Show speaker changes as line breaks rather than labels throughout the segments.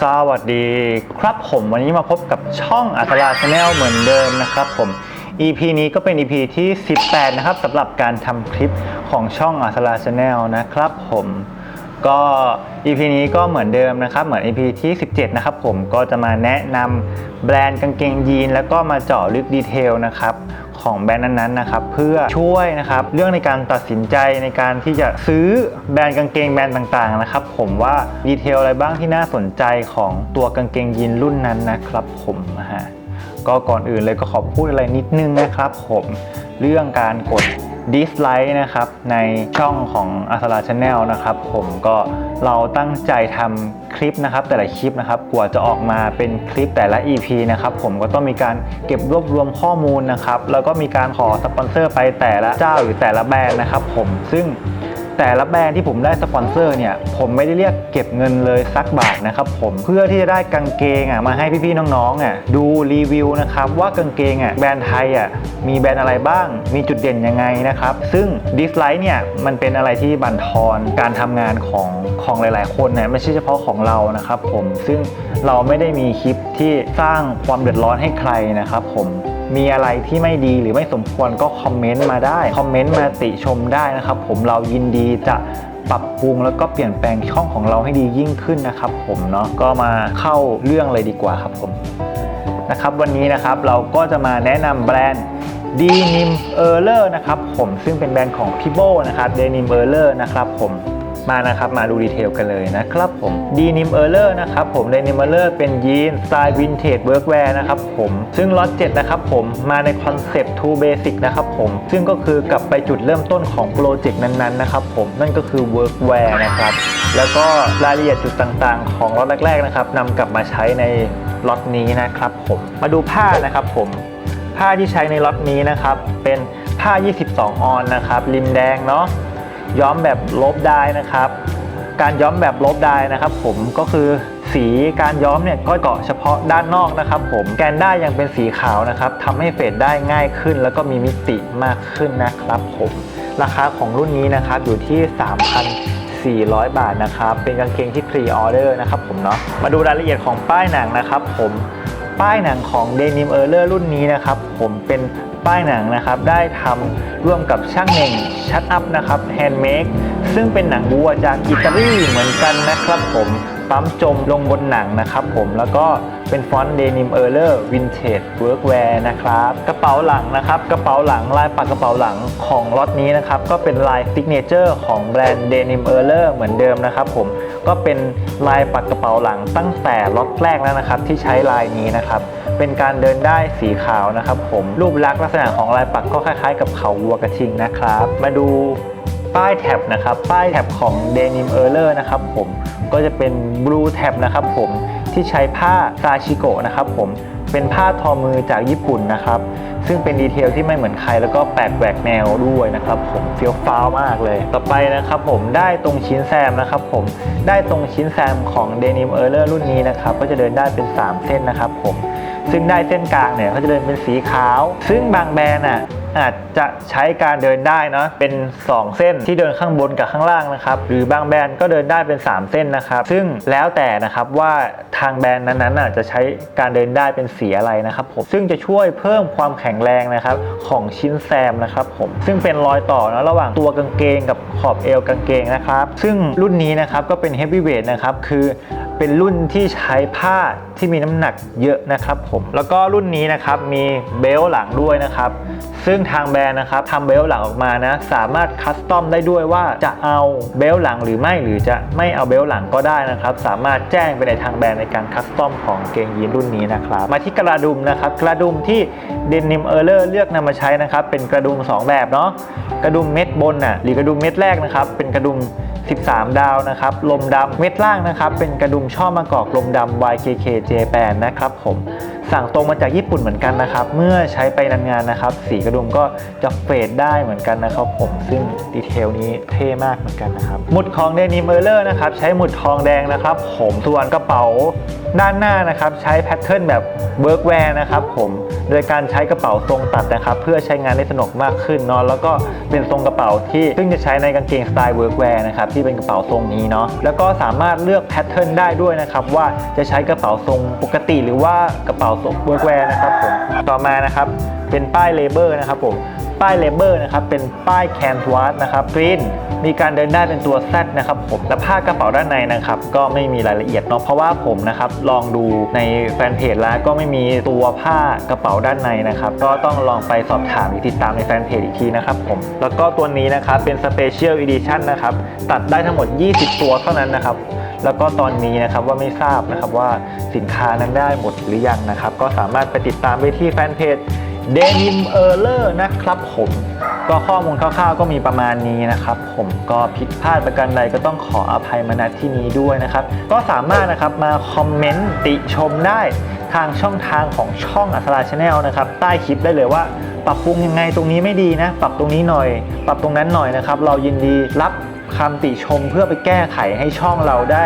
สวัสดีครับผมวันนี้มาพบกับช่องอัตราชาแนลเหมือนเดิมนะครับผม EP นี้ก็เป็น EP ที่ 18 นะครับสำหรับการทำคลิปของช่องอัตราชาแนลนะครับผมก็ EP นี้ก็เหมือนเดิมนะครับ เหมือน EP ที่ 17 นะครับผมก็จะมาแนะนำแบรนด์กางเกงยีน แล้วก็มาเจาะลึกดีเทลนะครับ ของแบรนด์นั้นๆนะครับเพื่อช่วยนะครับเรื่องในการตัดสินใจในการที่จะซื้อแบรนด์กางเกงแบรนด์ต่างๆนะครับผมว่าดีเทลอะไรบ้างที่น่าสนใจของตัวกางเกงยีนรุ่นนั้นนะครับผมนะฮะก็ก่อนอื่นเลยก็ขอพูดอะไรนิดนึงนะครับผมเรื่องการกด ดิสไลค์นะครับในช่องของอัสราชาแนลนะครับผมก็เราตั้งใจทำคลิปนะครับแต่ละคลิปนะครับกว่าจะออกมาเป็นคลิปแต่ละ EP นะครับผมก็ต้องมีการเก็บรวบรวมข้อมูลนะครับแล้วก็มีการขอสปอนเซอร์ไปแต่ละเจ้าหรือแต่ละแบรนด์นะครับผมซึ่ง แต่ละแบรนด์ที่ผมได้สปอนเซอร์เนี่ยผมไม่ได้เรียกเก็บเงินเลยสักบาทนะครับผมเพื่อที่จะได้กางเกงอะมาให้พี่ๆน้องๆอะดูรีวิวนะครับว่ากางเกงอะแบรนด์ไทยอะมีแบรนด์อะไรบ้าง มีจุดเด่นยังไงนะครับซึ่งดิสไลท์เนี่ยมันเป็นอะไรที่บั่นทอนการทำงานของของหลาย ๆ คนเนี่ยไม่ใช่เฉพาะของเรานะครับผมซึ่งเราไม่ได้มีคลิปที่สร้างความเดือดร้อนให้ใครนะครับผม มีอะไรที่ไม่ดีหรือไม่สมควรก็คอมเมนต์มาได้ คอมเมนต์มาติชมได้นะครับ ผมเรายินดีจะปรับปรุงแล้วก็เปลี่ยนแปลงช่องของเราให้ดียิ่งขึ้นนะครับ ผมเนาะก็มาเข้าเรื่องเลยดีกว่าครับผมนะครับวันนี้นะครับเราก็จะมาแนะนำแบรนด์ d e n i m e r l e r นะครับผมซึ่งเป็นแบรนด์ของ p i b o นะครับ d e n i m e r l e r นะครับผม มานะครับมาดูดีเทลกันเลยนะครับผม d e n i m e r l e r นะครับผม d e n i m e r l e r เลอร์เป็นยีนสไตล์วินเทจเวิร์กแวร์นะครับผมซึ่งล็อต7นะครับผมมาในคอนเซปต์ Too Basic นะครับผมซึ่งก็คือกลับไปจุดเริ่มต้นของโปรเจกต์นั้นๆนะครับผมนั่นก็คือ Workwear นะครับแล้วก็รายละเอียดจุดต่างๆ ของล็อตแรกๆนะครับนำกลับมาใช้ในล็อตนี้นะครับผมมาดูผ้านะครับผมผ้าที่ใช้ในล็อตนี้นะครับเป็นผ้า 22 ออนนะครับริมแดงเนาะ ย้อมแบบลบได้นะครับ การย้อมแบบลบได้นะครับ ผมก็คือสีการย้อมเนี่ยก็เกาะเฉพาะด้านนอกนะครับ ผมแกนได้ายังเป็นสีขาวนะครับทำให้เฟดได้ง่ายขึ้น แล้วก็มีมิติมากขึ้นนะครับ ผมราคาของรุ่นนี้นะครับอยู่ที่ 3,400 บาทนะครับ เป็นกางเกงที่พรีออเดอร์นะครับผมเนาะมาดูรายละเอียดของป้ายหนังนะครับ ผมป้ายหนังของ Denim e r l e r รุ่นนี้นะครับ ผมเป็น ป้ายหนังนะครับ ได้ทำร่วมกับช่างเน่งชัดอัพนะครับ Handmade ซึ่งเป็นหนังวัวจากอิตาลีเหมือนกันนะครับผมปั๊มจมลงบนหนังนะครับผมแล้วก็เป็นฟอนต์ Denim e r l e r Vintage Workwear นะครับ กระเป๋าหลังนะครับ กระเป๋าหลังลายปักกระเป๋าหลังของล็อตนี้นะครับ ก็เป็นลาย Signature ของแบรนด์ Denim e r l e r เหมือนเดิมนะครับผมก็เป็นลายปักกระเป๋าหลังตั้งแต่ล็อตแรกแล้วนะครับ ที่ใช้ลายนี้นะครับ เป็นการเดินได้สีขาวนะครับผมรูปลักษณ์ลักษณะของลายปักก็คล้ายๆ กับเขาวัวกระทิงนะครับ มาดูป้ายแท็บนะครับ ป้ายแท็บของ Denim e r l e r นะครับผมก็จะเป็น Blue Tab นะครับผมที่ใช้ผ้าซาชิโกะนะครับผมเป็นผ้าทอมือจากญี่ปุ่นนะครับซึ่งเป็นดีเทลที่ไม่เหมือนใครแล้วก็แปลกแหวกแนวด้วยนะครับผมเฟี้ยวฟ้าวมากเลย ต่อไปนะครับผมได้ตรงชิ้นแซมนะครับผมได้ตรงชิ้นแซมของ Denim e r l e r รุ่นนี้นะครับก็จะเดินได้เป็น 3 เส้นนะครับผมซึ่งได้เส้นกลางเนี่ยเขาจะเดินเป็นสีขาว ซึ่งบางแบรนด์อะอาจจะใช้การเดินได้เนาะเป็น 2 เส้นที่เดินข้างบนกับข้างล่างนะครับหรือบางแบรนด์ก็เดินได้เป็น 3 เส้นนะครับซึ่งแล้วแต่นะครับว่าทางแบรนด์นั้นๆน่ะจะใช้การเดินได้เป็นสีอะไรนะครับผมซึ่งจะช่วยเพิ่มความแข็งแรงนะครับของชิ้นแซมนะครับผมซึ่งเป็นรอยต่อนะระหว่างตัวกางเกงกับขอบเอวกางเกงนะครับซึ่งรุ่นนี้นะครับก็เป็นเฮฟวีเวทนะครับคือ เป็นรุ่นที่ใช้ผ้าที่มีน้ำหนักเยอะนะครับผมแล้วก็รุ่นนี้นะครับมีเบลต์หลังด้วยนะครับ ซึ่งทางแบรนด์นะครับทำเบลต์หลังออกมานะสามารถคัสตอมได้ด้วยว่าจะเอาเบลต์หลังหรือไม่หรือจะไม่เอาเบลต์หลังก็ได้นะครับ สามารถแจ้งไปในทางแบรนด์ในการคัสตอมของเกงยีนรุ่นนี้นะครับมาที่กระดุมนะครับกระดุมที่เดนิมเออร์เลอร์เลือกนำมาใช้นะครับเป็นกระดุม 2 แบบเนาะกระดุมเม็ดบนน่ะหรือกระดุมเม็ดแรกนะครับเป็นกระดุม 13 ดาวนะครับ ลมดำเม็ดล่างนะครับ เป็นกระดุมช่อมะกอกลมดำ YKK J8 นะครับผม สั่งตรงมาจากญี่ปุ่นเหมือนกันนะครับ เมื่อใช้ไปนานๆนะครับ สีกระดุมก็จะเฟดได้เหมือนกันนะครับ ผมซึ่งดีเทลนี้เท่มากเหมือนกันนะครับ หมุดของเดนิมเออร์เลอร์นะครับ ใช้หมุดทองแดงนะครับ ผมส่วนกระเป๋าด้านหน้านะครับ ใช้แพทเทิร์นแบบเบิร์กแวร์นะครับ ผมโดยการใช้กระเป๋าทรงตัดนะครับ เพื่อใช้งานได้สนุกมากขึ้นเนาะแล้วก็เป็นทรงกระเป๋าที่ซึ่งจะใช้ในกางเกงสไตล์เวิร์กแวร์นะครับที่เป็นกระเป๋าทรงนี้เนาะแล้วก็สามารถเลือกแพทเทิร์นได้ด้วยนะครับว่าจะใช้กระเป๋าทรงปกติ หรือว่ากระเป๋าทรงเวิร์กแวร์นะครับผมต่อมานะครับเป็นป้ายเลเบอร์นะครับผมป้ายเลเบอร์นะครับเป็นป้ายแคนวาสนะครับกรีนมีการเดินได้เป็นตัว Z นะครับผมและผ้ากระเป๋าด้านในนะครับ ก็ไม่มีรายละเอียดเนาะเพราะว่าผมนะครับลองดูในแฟนเพจแล้วก็ไม่มีตัวผ้ากระเป๋าด้านในนะครับ ก็ต้องลองไปสอบถามหรือติดตามในแฟนเพจอีกทีนะครับผมแล้วก็ตัวนี้นะครับเป็นสเปเชียลอีดิชั่นนะครับตัดได้ทั้งหมด 20 ตัวเท่านั้นนะครับ แล้วก็ตอนนี้นะครับว่าไม่ทราบนะครับว่าสินค้านั้นได้หมดหรือยังนะครับ ก็สามารถไปติดตามไปที่แฟนเพจ Denim e r l e r นะครับผมก็ข้อมูลคร่าวๆก็มีประมาณนี้นะครับ ผมก็ผิดพลาดประการใดก็ต้องขออภัยมาณที่นี้ด้วยนะครับ ก็สามารถนะครับมาคอมเมนต์ติชมได้ทางช่องทางของช่องอัศราชาแนลนะครับ ใต้คลิปได้เลยว่า ปรับปรุงยังไงตรงนี้ไม่ดีนะ ปรับตรงนี้หน่อย ปรับตรงนั้นหน่อยนะครับ เรายินดีรับ คำติชมเพื่อไปแก้ไขให้ช่องเราได้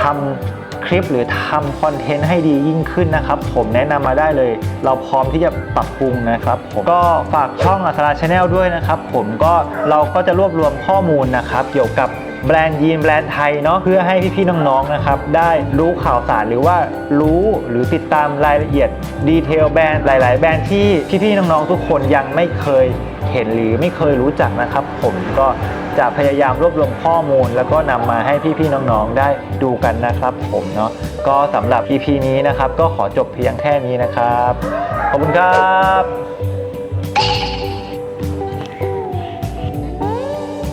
ทำคลิปหรือทำคอนเทนต์ให้ดียิ่งขึ้นนะครับ ผมแนะนำมาได้เลย เราพร้อมที่จะปรับปรุงนะครับ ผมก็ฝากช่องอัศราชาแนลด้วยนะครับ ผมก็เราก็จะรวบรวมข้อมูลนะครับเกี่ยวกับแบรนด์ยีนแบรนด์ไทยเนาะเพื่อให้พี่ๆน้องๆนะครับ ได้รู้ข่าวสารหรือว่ารู้หรือติดตามรายละเอียดดีเทลแบรนด์หลาย ๆ แบรนด์ที่พี่ๆน้องๆทุกคนยังไม่เคย เห็นหรือไม่เคยรู้จักนะครับ ผมก็จะพยายามรวบรวมข้อมูล แล้วก็นำมาให้พี่ๆน้องๆได้ดูกันนะครับ ผมเนาะก็สำหรับ EP นี้นะครับ ก็ขอจบเพียงแค่นี้นะครับ ขอบคุณครับ